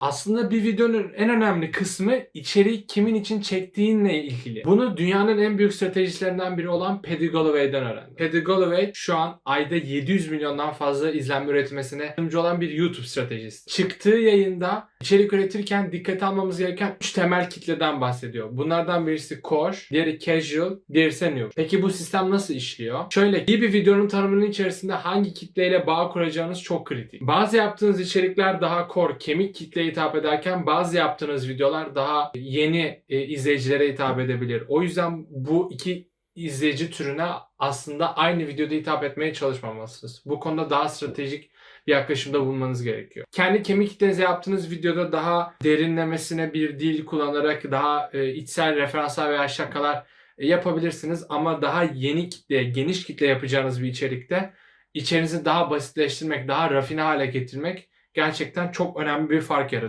Aslında bir videonun en önemli kısmı içeriği kimin için çektiğinle ilgili. Bunu dünyanın en büyük stratejilerinden biri olan Paddy Galloway'den öğrendim. Paddy Galloway şu an ayda 700 milyondan fazla izlenme üretmesine yardımcı olan bir YouTube stratejisti. Çıktığı yayında içerik üretirken dikkate almamız gereken 3 temel kitleden bahsediyor. Bunlardan birisi core, diğeri casual, diğeri new. Peki bu sistem nasıl işliyor? Şöyle iyi bir videonun tanımının içerisinde hangi kitleyle bağ kuracağınız çok kritik. Bazı yaptığınız içerikler daha core, kemik kitleye hitap ederken bazı yaptığınız videolar daha yeni e, izleyicilere hitap edebilir. O yüzden bu iki izleyici türüne aslında aynı videoda hitap etmeye çalışmamalısınız. Bu konuda daha stratejik bir yaklaşımda bulunmanız gerekiyor. Kendi kemik kitlenize yaptığınız videoda daha derinlemesine bir dil kullanarak daha e, içsel referanslar veya şakalar e, yapabilirsiniz ama daha yeni kitleye, geniş kitle yapacağınız bir içerikte içerinizi daha basitleştirmek, daha rafine hale getirmek gerçekten çok önemli bir fark yaratıyor.